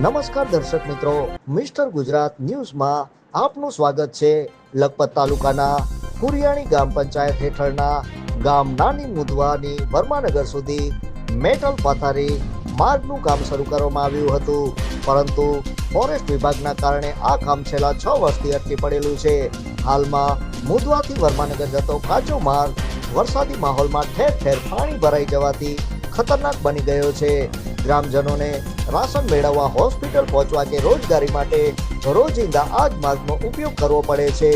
નમસ્કાર દર્શક મિત્રો, મિસ્ટર ગુજરાત ન્યૂઝમાં આપનું સ્વાગત છે લખપત તાલુકાના કુરિયાણી ગ્રામ પંચાયત હેઠળના ગામ નાની મુદવાની વર્માનગર સુધી મેટલ પથારી માર્ગનું કામ શરૂ કરવામાં આવ્યું હતું. પરંતુ ફોરેસ્ટ વિભાગના કારણે આ કામ છેલ્લા છ વર્ષથી અટકી પડેલું છે. હાલમાં મુદવાથી વર્માનગર જતો કાચો માર્ગ વરસાદી માહોલમાં ઠેર ઠેર પાણી ભરાઈ જવાથી ખતરનાક બની ગયો છે. ગ્રામજનોને રાશન મેળવવા હોસ્પિટલ પહોંચવા કે રોજગારી માટે રોજિંદા આ જ માર્ગનો ઉપયોગ કરવો પડે છે.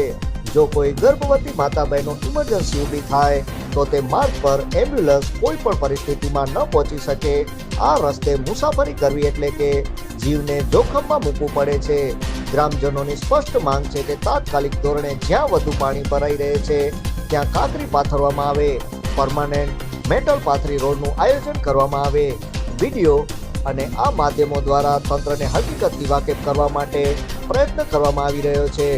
જો કોઈ ગર્ભવતી માતા બહેનો ઇમરજન્સી ઊભી થાય, તો તે માર્ગ પર એમ્બ્યુલન્સ કોઈ પણ પરિસ્થિતિમાં ન પહોંચી શકે. આ રસ્તે મુસાફરી કરવી એટલે કે જીવને જોખમમાં મૂકવું પડે છે. ગ્રામજનોની સ્પષ્ટ માંગ છે કે તાત્કાલિક ધોરણે જ્યાં વધુ પાણી ભરાઈ રહે છે, ત્યાં કાંકરી પાથરવામાં આવે. પરમાનન્ટ મેટલ પાથરી રોડનું આયોજન કરવામાં આવે. વીડિયો અને આ માધ્યમો દ્વારા તંત્રને હકીકતથી વાકેફ કરવા માટે પ્રયત્ન કરવામાં આવી રહ્યો છે.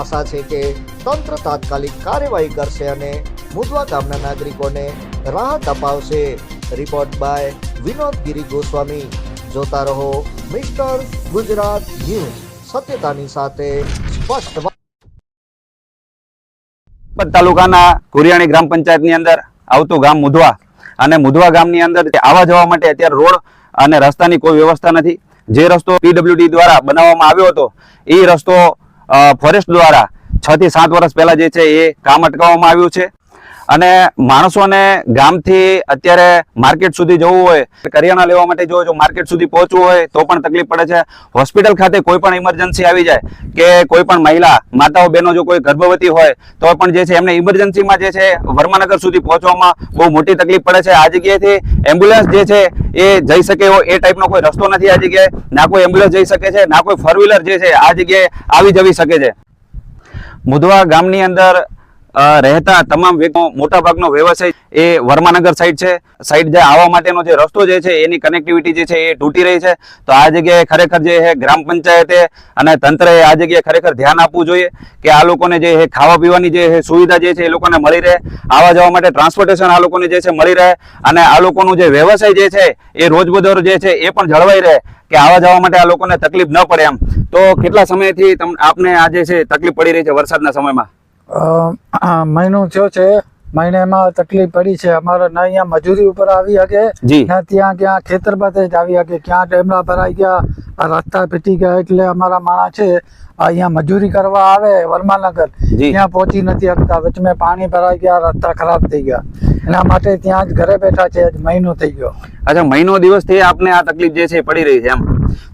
આશા છે કે તંત્ર તાત્કાલિક કાર્યવાહી કરશે અને મુદવા ગામના નાગરિકોને રાહત અપાવશે. Report by Vinod Giri Goswami. જોતા રહો મિસ્ટર ગુજરાત ન્યૂઝ. સત્યતાની સાથે સ્પષ્ટ તાલુકાના કુરિયાણી ગ્રામ પંચાયતની અંદર આવતું ગામ મુધવા અને મુધવા ગામની અંદર આવવા જવા માટે અત્યારે રોડ અને રસ્તાની કોઈ વ્યવસ્થા નથી. જે રસ્તો પીડબ્લ્યુડી દ્વારા બનાવવામાં આવ્યો હતો, એ રસ્તો ફોરેસ્ટ દ્વારા છ થી સાત વર્ષ પહેલા જે છે એ કામ અટકાવવામાં આવ્યું છે. અને માણસોને ગામથી અત્યારે માર્કેટ સુધી જવું હોય, કરિયાણા લેવા માટે જો જો માર્કેટ સુધી પહોંચવું હોય, તો પણ તકલીફ પડે છે. હોસ્પિટલ ખાતે કોઈ પણ ઇમરજન્સી આવી જાય કે કોઈ પણ મહિલા, માતાઓ, બહેનો જો કોઈ ગર્ભવતી હોય, તો પણ જે છે એમને ઇમરજન્સીમાં જે છે વર્માનગર સુધી પહોંચવામાં બહુ મોટી તકલીફ પડે છે. આ જગ્યાએથી એમ્બ્યુલન્સ જે છે એ જઈ શકે એવો એ ટાઈપનો કોઈ રસ્તો નથી આ જગ્યાએ. ના કોઈ એમ્બ્યુલન્સ જઈ શકે છે, ના કોઈ ફોર વ્હીલર જે છે આ જગ્યાએ આવી જવી શકે છે. મુધવા ગામની અંદર રહેતા તમામ મોટા ભાગનો વ્યવસાય એ વર્માનગર સાઈડ છે સાઈડ જે આવવા માટેનો જે રસ્તો જે છે એની કનેક્ટિવિટી જે છે એ તૂટી રહી છે તો આ જગ્યાએ ખરેખર જે ગ્રામ પંચાયતે અને તંત્રએ આ જગ્યાએ ખરેખર ધ્યાન આપવું જોઈએ કે આ લોકોને જે ખાવા પીવાની જે સુવિધા જે છે એ લોકોને મળી રહે આવવા જવા માટે ટ્રાન્સપોર્ટેશન આ લોકોને જે છે મળી રહે અને આ લોકોનું જે વ્યવસાય જે છે એ રોજબરોજ જે છે એ પણ જળવાઈ રહે કે આવવા જવા માટે આ લોકોને તકલીફ ન પડે એમ તો કેટલા સમયથી તમને આપને આ જે છે તકલીફ પડી રહી છે વરસાદના સમયમાં મહિનો થયો છે મહિનામાં તકલીફ પડી છે. અમારે ના અહીંયા મજૂરી ઉપર આવી શકે ના ત્યાં ક્યાં ખેતર પાસે જ આવી શકે ક્યાં ટેમડા ભરાઈ ગયા રસ્તા પીટી ગયા એટલે અમારા માણસ છે અહીંયા મજૂરી કરવા આવે વર્માનગર. ત્યાં પહોંચી નથી શકતા વચમે પાણી ભરાઈ ગયા રસ્તા ખરાબ થઈ ગયા. એના માટે ત્યાં જ ઘરે બેઠા છે મહિનો થઈ ગયો. અચ્છા મહિનો દિવસથી આપને આ તકલીફ જે છે પડી રહી છે એમ.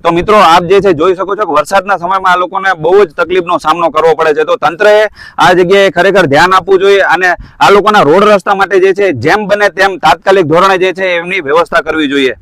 તો મિત્રો, આપ જે છે જોઈ શકો છો કે વરસાદના સમયમાં આ લોકોને બહુ જ તકલીફનો સામનો કરવો પડે છે. તો તંત્રએ આ જગ્યાએ ખરેખર ધ્યાન આપવું જોઈએ અને આ લોકોના રોડ રસ્તા માટે જે છે, જેમ બને તેમ તાત્કાલિક ધોરણે જે છે એમની વ્યવસ્થા કરવી જોઈએ.